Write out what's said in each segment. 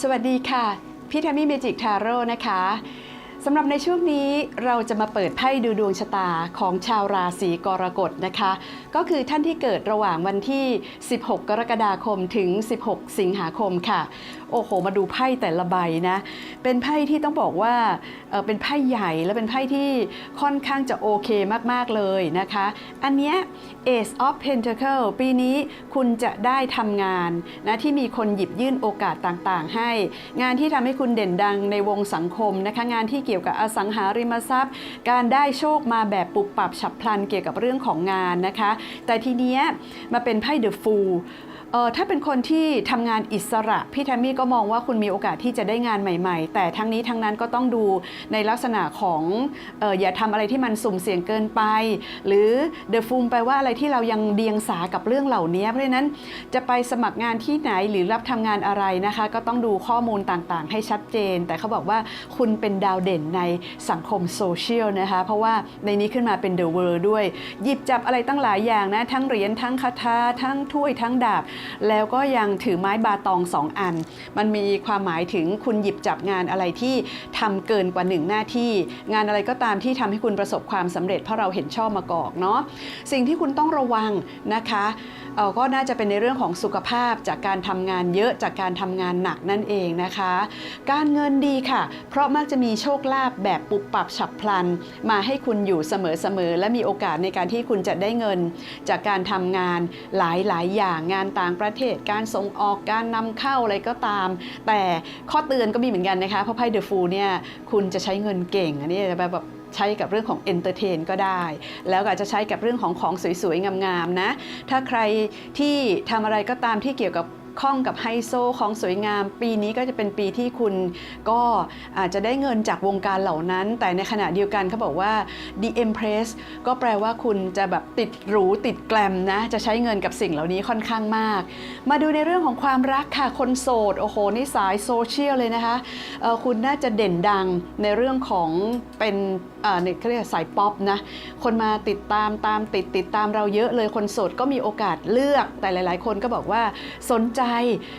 สวัสดีค่ะ พี่แทมมี่เมจิกทาโร่นะคะ สำหรับในช่วงนี้เราจะมาเปิดไพ่ดูดวงชะตาของชาวราศีกรกฎนะคะ ก็คือท่านที่เกิดระหว่างวันที่ 16 กรกฎาคมถึง 16 สิงหาคมค่ะ โอ้โห มาดูไพ่แต่ละใบนะ เป็นไพ่ที่ต้องบอกว่าเเป็นไพ่ใหญ่และเป็นไพ่ที่ค่อนข้างจะโอเคมาก ๆ เลยนะคะ อันเนี้ย Ace of Pentacle ปีนี้คุณจะได้ทำงานนะที่มีคนหยิบยื่นโอกาสต่างๆ ให้ งานที่ทำให้คุณเด่นดังในวงสังคมนะคะงานที่เกี่ยวกับอสังหาริมทรัพย์ การได้โชคมาแบบปุบปับฉับพลันเกี่ยวกับเรื่องของงานนะคะ แต่ทีเนี้ยมาเป็นไพ่ The Fool เออถ้าเป็นคนที่ทำงานอิสระ พี่แทมมี่ก็มองว่าคุณมีโอกาสที่จะได้งานใหม่ๆ แต่ทั้งนี้ทั้งนั้นก็ต้องดูในลักษณะของเอออย่าทำอะไรที่มันสุ่มเสี่ยงเกินไป หรือเดอะฟูมแปลว่าอะไรที่เรายังเดียงสากับเรื่องเหล่านี้ เพราะฉะนั้นจะไปสมัครงานที่ไหนหรือรับทำงานอะไรนะคะ ก็ต้องดูข้อมูลต่างๆ ให้ชัดเจน แต่เขาบอกว่าคุณเป็นดาวเด่นในสังคมโซเชียลนะคะ เพราะว่าในนี้ขึ้นมาเป็นเดอะเวิร์ด้วย หยิบจับอะไรตั้งหลายอย่างนะ ทั้งเหรียญทั้งคาถาทั้งถ้วยทั้งดาบ แล้วก็ยังถือไม้บาตองสองอัน มันมีความหมายถึงคุณหยิบจับงานอะไรที่ทำเกินกว่าหนึ่งหน้าที่ งานอะไรก็ตามที่ทำให้คุณประสบความสำเร็จเพราะเราเห็นชอบมากอนเนาะสิ่งที่คุณต้องระวังนะคะก็น่าจะเป็นในเรื่องของสุขภาพจากการทำงานเยอะจากการทำงานหนักนั่นเองนะคะ การเงินดีค่ะ เพราะมักจะมีโชคลาภแบบปุบปับฉับพลัน มาให้คุณอยู่เสมอๆและมีโอกาสในการที่คุณจะได้เงิน จากการทำงานหลายๆ อย่างงานต่างประเทศการส่งออกการนำเข้าอะไรก็ตาม แต่ข้อเตือนก็มีเหมือนกันนะคะเพราะไพ่เดอะฟูเนี่ยคุณจะใช้เงินเก่งอันนี้จะแบบใช้กับเรื่องของเอนเตอร์เทนก็ได้ แล้วก็อาจจะใช้กับเรื่องของของสวยๆ งามๆ นะ ถ้าใครที่ทำอะไรก็ตามที่เกี่ยวกับ ข้องกับไฮโซของสวยงาม ปีนี้ก็จะเป็นปีที่คุณก็อาจจะได้เงินจากวงการเหล่านั้น แต่ในขณะเดียวกันเขาบอกว่า The Empress ก็แปลว่าคุณจะแบบติดหรูติดแกลมนะ จะใช้เงินกับสิ่งเหล่านี้ค่อนข้างมาก มาดูในเรื่องของความรักค่ะ คนโสด โอ้โหนี่สายโซเชียลเลยนะคะคุณน่าจะเด่นดังในเรื่องของเป็น เอ่อเนี่ยเขาเรียกสายป๊อปนะ คนมาติดตามตามติดติดตามเราเยอะเลยคนโสดก็มีโอกาสเลือก แต่หลาย ๆ คนก็บอกว่าสนใจ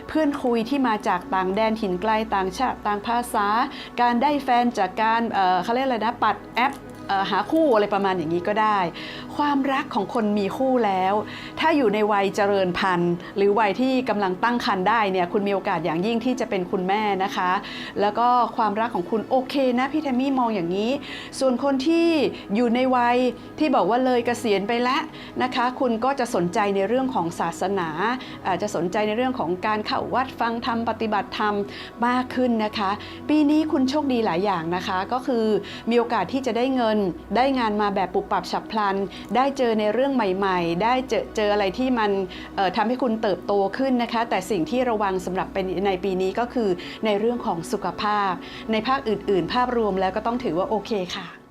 เพื่อนคุยที่มาจากต่างแดนถิ่นไกลต่างชาติต่างภาษา การได้แฟนจากการเขาเรียกอะไรนะปัดแอป หาคู่อะไรประมาณอย่างนี้ก็ได้ ความรักของคนมีคู่แล้ว ถ้าอยู่ในวัยเจริญพันธุ์ หรือวัยที่กำลังตั้งครรภ์ได้เนี่ยคุณมีโอกาสอย่างยิ่งที่จะเป็นคุณแม่นะคะ แล้วก็ความรักของคุณโอเคนะพี่แทมมี่มองอย่างนี้ ส่วนคนที่อยู่ในวัยที่บอกว่าเลยเกษียณไปแล้วนะคะ คุณก็จะสนใจในเรื่องของศาสนาอาจจะสนใจในเรื่องของการเข้าวัดฟังธรรมปฏิบัติธรรมมากขึ้นนะคะ ปีนี้คุณโชคดีหลายอย่างนะคะ ก็คือมีโอกาสที่จะได้เงินได้งานมาแบบปุบปับฉับพลัน ได้เจอในเรื่องใหม่ ๆ ได้เจอเจออะไรที่มันเอ่อทำให้คุณเติบโตขึ้นนะคะ แต่สิ่งที่ระวังสำหรับเป็นในปีนี้ก็คือในเรื่องของสุขภาพ ในภาคอื่น ๆ ภาพรวมแล้วก็ต้องถือว่าโอเคค่ะ